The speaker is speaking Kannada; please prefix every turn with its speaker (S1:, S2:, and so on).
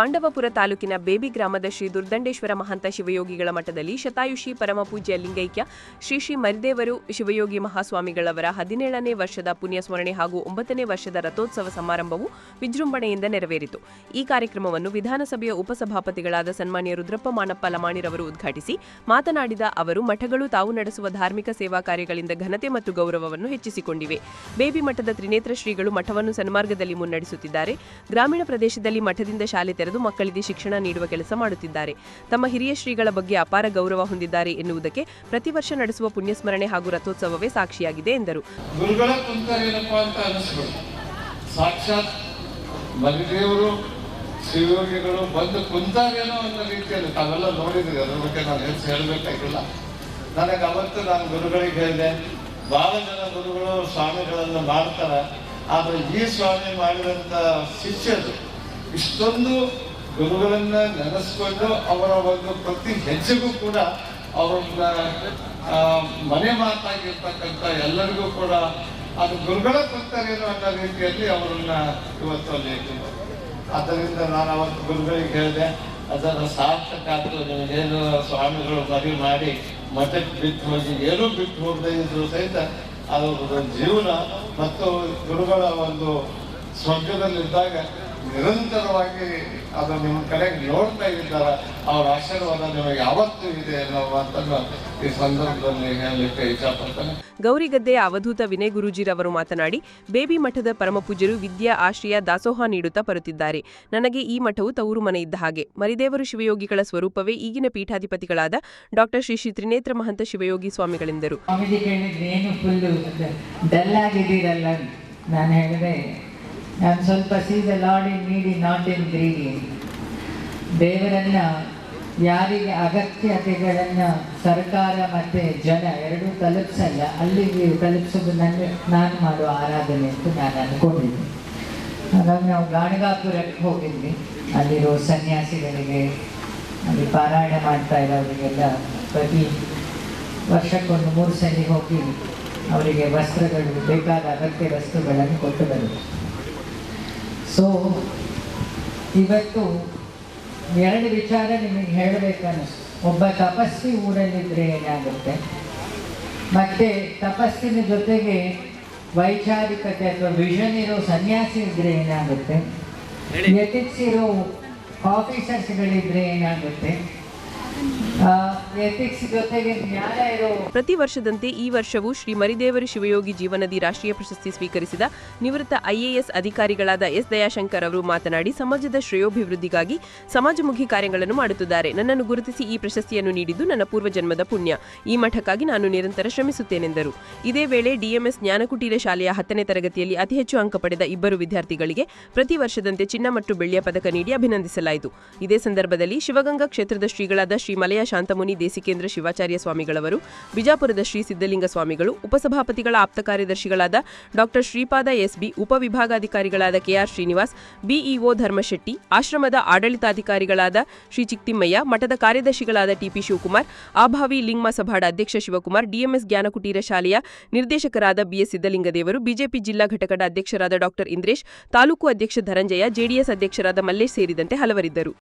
S1: ಪಾಂಡವಪುರ ತಾಲೂಕಿನ ಬೇಬಿ ಗ್ರಾಮದ ಶ್ರೀ ದುರ್ದಂಡೇಶ್ವರ ಮಹಂತ ಶಿವಯೋಗಿಗಳ ಮಠದಲ್ಲಿ ಶತಾಯುಷಿ ಪರಮಪೂಜ್ಯ ಲಿಂಗೈಕ್ಯ ಶ್ರೀ ಶ್ರೀ ಮರಿದೇವರು ಶಿವಯೋಗಿ ಮಹಾಸ್ವಾಮಿಗಳವರ ಹದಿನೇಳನೇ ವರ್ಷದ ಪುಣ್ಯಸ್ಮರಣೆ ಹಾಗೂ ಒಂಬತ್ತನೇ ವರ್ಷದ ರಥೋತ್ಸವ ಸಮಾರಂಭವು ವಿಜೃಂಭಣೆಯಿಂದ ನೆರವೇರಿತು. ಈ ಕಾರ್ಯಕ್ರಮವನ್ನು ವಿಧಾನಸಭೆಯ ಉಪಸಭಾಪತಿಗಳಾದ ಸನ್ಮಾನ್ಯ ರುದ್ರಪ್ಪ ಮಾನಪ್ಪ ಲಮಾಣಿರವರು ಉದ್ಘಾಟಿಸಿ ಮಾತನಾಡಿದ ಅವರು, ಮಠಗಳು ತಾವು ನಡೆಸುವ ಧಾರ್ಮಿಕ ಸೇವಾ ಕಾರ್ಯಗಳಿಂದ ಘನತೆ ಮತ್ತು ಗೌರವವನ್ನು ಹೆಚ್ಚಿಸಿಕೊಂಡಿವೆ. ಬೇಬಿ ಮಠದ ತ್ರಿನೇತ್ರ ಶ್ರೀಗಳು ಮಠವನ್ನು ಸನ್ಮಾರ್ಗದಲ್ಲಿ ಮುನ್ನಡೆಸುತ್ತಿದ್ದಾರೆ. ಗ್ರಾಮೀಣ ಪ್ರದೇಶದಲ್ಲಿ ಮಠದಿಂದ ಶಾಲೆ ತೆರೆದು ಮಕ್ಕಳಿಗೆ ಶಿಕ್ಷಣ ನೀಡುವ ಕೆಲಸ ಮಾಡುತ್ತಿದ್ದಾರೆ. ತಮ್ಮ ಹಿರಿಯ ಶ್ರೀಗಳ ಬಗ್ಗೆ ಅಪಾರ ಗೌರವ ಹೊಂದಿದ್ದಾರೆ ಎನ್ನುವುದಕ್ಕೆ ಪ್ರತಿ ವರ್ಷ ನಡೆಸುವ ಪುಣ್ಯಸ್ಮರಣೆ ಹಾಗೂ ರಥೋತ್ಸವವೇ ಸಾಕ್ಷಿಯಾಗಿದೆ ಎಂದರು.
S2: ಸಾಕ್ಷಾತ್ ಶಿವಯೋಗಿಗಳು ಬಂದು ಕುಂತಾರೇನೋ ಅನ್ನೋ ರೀತಿಯಲ್ಲಿ ತಾವೆಲ್ಲ ನೋಡಿದ್ರಿ ಅದ್ರ ಬಗ್ಗೆ ನಾನು ಹೆಚ್ಚು ಹೇಳಬೇಕಾಗಿಲ್ಲ. ನನಗೆ ಅವತ್ತು ನಾನು ಗುರುಗಳಿಗೆ ಹೇಳಿದೆ. ಬಹಳ ಜನ ಗುರುಗಳು ಸ್ವಾಮಿಗಳನ್ನು ಮಾಡ್ತಾರೆ. ಆದರೆ ಈ ಸ್ವಾಮಿ ಮಾಡಿದಂಥ ಶಿಷ್ಯರು ಇಷ್ಟೊಂದು ಗುರುಗಳನ್ನ ನೆನೆಸ್ಕೊಂಡು ಅವರ ಒಂದು ಪ್ರತಿ ಹೆಜ್ಜೆಗೂ ಕೂಡ ಅವರನ್ನ ಮನೆ ಮಾತಾಗಿರ್ತಕ್ಕಂಥ ಎಲ್ಲರಿಗೂ ಕೂಡ ಅದು ಗುರುಗಳ ಕೊಡ್ತಾರೇನು ಅನ್ನೋ ರೀತಿಯಲ್ಲಿ ಅವರನ್ನ ಇವತ್ತು ಅಲ್ಲಿ. ಆದ್ದರಿಂದ ನಾನು ಅವತ್ತು ಗುರುಗಳಿಗೆ ಹೇಳಿದೆ, ಅದರ ಸಾರ್ಥಕ ನಿಮಗೇನು ಸ್ವಾಮಿಗಳು ಮರಿ ಮಾಡಿ ಮಠಕ್ಕೆ ಬಿಟ್ಟು ಹೋಗಿ, ಏನೂ ಬಿಟ್ಟು ಹೋಗದೆ ಇದ್ರು ಸಹಿತ ಅದರ ಜೀವನ ಮತ್ತು ಗುರುಗಳ ಒಂದು ಸ್ವರ್ಗದಲ್ಲಿದ್ದಾಗ ನಿರಂತರವಾಗಿ ಅದು ನಿಮ್ಮ ಕಡೆಗೆ ನೋಡ್ತಾ ಇದ್ದಾರೆ ಅವರ ಆಶೀರ್ವಾದ ನಿಮಗೆ ಯಾವತ್ತು ಇದೆ ಅನ್ನೋ ಈ ಸಂದರ್ಭದಲ್ಲಿ ಹೇಳಲಿಕ್ಕೆ ಇಷ್ಟಪಡ್ತೇನೆ
S1: ಗೌರಿಗದ್ದೆಯ ಅವಧೂತ ವಿನಯ್ ಗುರೂಜಿರವರು ಮಾತನಾಡಿ ಬೇಬಿ ಮಠದ ಪರಮಪೂಜ್ಯರು ವಿದ್ಯಾ ಆಶ್ರಯ ದಾಸೋಹ ನೀಡುತ್ತಾ ಬರುತ್ತಿದ್ದಾರೆ. ನನಗೆ ಈ ಮಠವು ತವರು ಮನೆ ಇದ್ದ ಹಾಗೆ. ಮರಿದೇವರು ಶಿವಯೋಗಿಗಳ ಸ್ವರೂಪವೇ ಈಗಿನ ಪೀಠಾಧಿಪತಿಗಳಾದ ಡಾಕ್ಟರ್ ಶ್ರೀ ಶ್ರೀ ತ್ರಿನೇತ್ರ ಮಹಂತ ಶಿವಯೋಗಿ ಸ್ವಾಮಿಗಳೆಂದರು.
S3: ಸ್ವಾಮೀಜಿ ಕೇಳಿದ್ರೆ ಏನು ಫುಲ್ಲು ಡಲ್ ನಾನು ಹೇಳಿದೆ ನಾನು ಸ್ವಲ್ಪ ಸೀದ ಇನ್ ನೀಡಿ ನಾಟ್ ಇನ್ ಗ್ರೀಡಿ ದೇವರನ್ನ, ಯಾರಿಗೆ ಅಗತ್ಯತೆಗಳನ್ನು ಸರ್ಕಾರ ಮತ್ತು ಜನ ಎರಡೂ ತಲುಪಿಸಲ್ಲ, ಅಲ್ಲಿಗೆ ತಲುಪಿಸೋದು ನನ್ನ ನಾನು ಮಾಡುವ ಆರಾಧನೆ ಅಂತ ನಾನು ಅಂದ್ಕೊಂಡಿದ್ದೆ ಹಾಗಾಗಿ ನಾವು ಗಾಣಗಾಪುರಕ್ಕೆ ಹೋಗಿದ್ವಿ. ಅಲ್ಲಿರೋ ಸನ್ಯಾಸಿಗಳಿಗೆ, ಅಲ್ಲಿ ಪಾರಾಯಣ ಮಾಡ್ತಾ ಇರೋರಿಗೆಲ್ಲ ಪ್ರತಿ ವರ್ಷಕ್ಕೊಂದು ಮೂರು ಸಲ ಹೋಗಿ ಅವರಿಗೆ ವಸ್ತ್ರಗಳು, ಬೇಕಾದ ಅಗತ್ಯ ವಸ್ತುಗಳನ್ನು ಕೊಟ್ಟು ಬರುವುದು. ಸೊ ಇವತ್ತು ಎರಡು ವಿಚಾರ ನಿಮಗೆ ಹೇಳಬೇಕನ್ನಿಸ್ತು. ಒಬ್ಬ ತಪಸ್ವಿ ಊರಲ್ಲಿದ್ದರೆ ಏನಾಗುತ್ತೆ? ಮತ್ತೆ ತಪಸ್ಸಿನ ಜೊತೆಗೆ ವೈಚಾರಿಕತೆ ಅಥವಾ ವಿಷನ್ ಇರೋ ಸನ್ಯಾಸಿ ಇದ್ದರೆ ಏನಾಗುತ್ತೆ? ಎಥಿಕ್ಸ್ ಇರೋ ಆಫೀಸರ್ಸ್ಗಳಿದ್ರೆ ಏನಾಗುತ್ತೆ?
S1: ಪ್ರತಿ ವರ್ಷದಂತೆ ಈ ವರ್ಷವೂ ಶ್ರೀ ಮರಿದೇವರು ಶಿವಯೋಗಿ ಜೀವನದಿ ರಾಷ್ಟ್ರೀಯ ಪ್ರಶಸ್ತಿ ಸ್ವೀಕರಿಸಿದ ನಿವೃತ್ತ ಐಎಎಸ್ ಅಧಿಕಾರಿಗಳಾದ ಎಸ್ ದಯಾಶಂಕರ್ ಅವರು ಮಾತನಾಡಿ, ಸಮಾಜದ ಶ್ರೇಯೋಭಿವೃದ್ಧಿಗಾಗಿ ಸಮಾಜಮುಖಿ ಕಾರ್ಯಗಳನ್ನು ಮಾಡುತ್ತಿದ್ದಾರೆ. ನನ್ನನ್ನು ಗುರುತಿಸಿ ಈ ಪ್ರಶಸ್ತಿಯನ್ನು ನೀಡಿದ್ದು ನನ್ನ ಪೂರ್ವಜನ್ಮದ ಪುಣ್ಯ. ಈ ಮಠಕ್ಕಾಗಿ ನಾನು ನಿರಂತರ ಶ್ರಮಿಸುತ್ತೇನೆಂದರು. ಇದೇ ವೇಳೆ ಡಿಎಂಎಸ್ ಜ್ಞಾನಕುಟೀರ ಶಾಲೆಯ ಹತ್ತನೇ ತರಗತಿಯಲ್ಲಿ ಅತಿ ಹೆಚ್ಚು ಅಂಕ ಪಡೆದ ಇಬ್ಬರು ವಿದ್ಯಾರ್ಥಿಗಳಿಗೆ ಪ್ರತಿ ವರ್ಷದಂತೆ ಚಿನ್ನ ಮತ್ತು ಬೆಳ್ಳಿಯ ಪದಕ ನೀಡಿ ಅಭಿನಂದಿಸಲಾಯಿತು. ಇದೇ ಸಂದರ್ಭದಲ್ಲಿ ಶಿವಗಂಗಾ ಕ್ಷೇತ್ರದ ಶ್ರೀಗಳಾದ ಶ್ರೀ ಮಲಯ ಶಾಂತಮುನಿ ದೇಸಿಕೇಂದ್ರ ಶಿವಾಚಾರ್ಯ ಸ್ವಾಮಿಗಳವರು, ಬಿಜಾಪುರದ ಶ್ರೀ ಸಿದ್ದಲಿಂಗ ಸ್ವಾಮಿಗಳು, ಉಪಸಭಾಪತಿಗಳ ಆಪ್ತ ಕಾರ್ಯದರ್ಶಿಗಳಾದ ಡಾಕ್ಟರ್ ಶ್ರೀಪಾದ ಎಸ್ಬಿ ಉಪವಿಭಾಗಾಧಿಕಾರಿಗಳಾದ ಕೆಆರ್ ಶ್ರೀನಿವಾಸ್ ಬಿಇಒ ಧರ್ಮಶೆಟ್ಟಿ, ಆಶ್ರಮದ ಆಡಳಿತಾಧಿಕಾರಿಗಳಾದ ಶ್ರೀ ಚಿಕ್ತಿಮ್ಮಯ್ಯ, ಮಠದ ಕಾರ್ಯದರ್ಶಿಗಳಾದ ಟಿಪಿ ಶಿವಕುಮಾರ್, ಆಭಾವಿ ಲಿಂಗ್ಮ ಸಭಾಡ ಅಧ್ಯಕ್ಷ ಶಿವಕುಮಾರ್ ಡಿಎಂಎಸ್ ಜ್ಞಾನಕುಟೀರ ಶಾಲೆಯ ನಿರ್ದೇಶಕರಾದ ಬಿಎಸ್ ಸಿದ್ದಲಿಂಗದೇವರು ಬಿಜೆಪಿ ಜಿಲ್ಲಾ ಘಟಕದ ಅಧ್ಯಕ್ಷರಾದ ಡಾಕ್ಟರ್ ಇಂದ್ರೇಶ್, ತಾಲೂಕು ಅಧ್ಯಕ್ಷ ಧನಂಜಯ ಜೆಡಿಎಸ್ ಅಧ್ಯಕ್ಷರಾದ ಮಲ್ಲೇಶ್ ಸೇರಿದಂತೆ ಹಲವರಿದ್ದರು.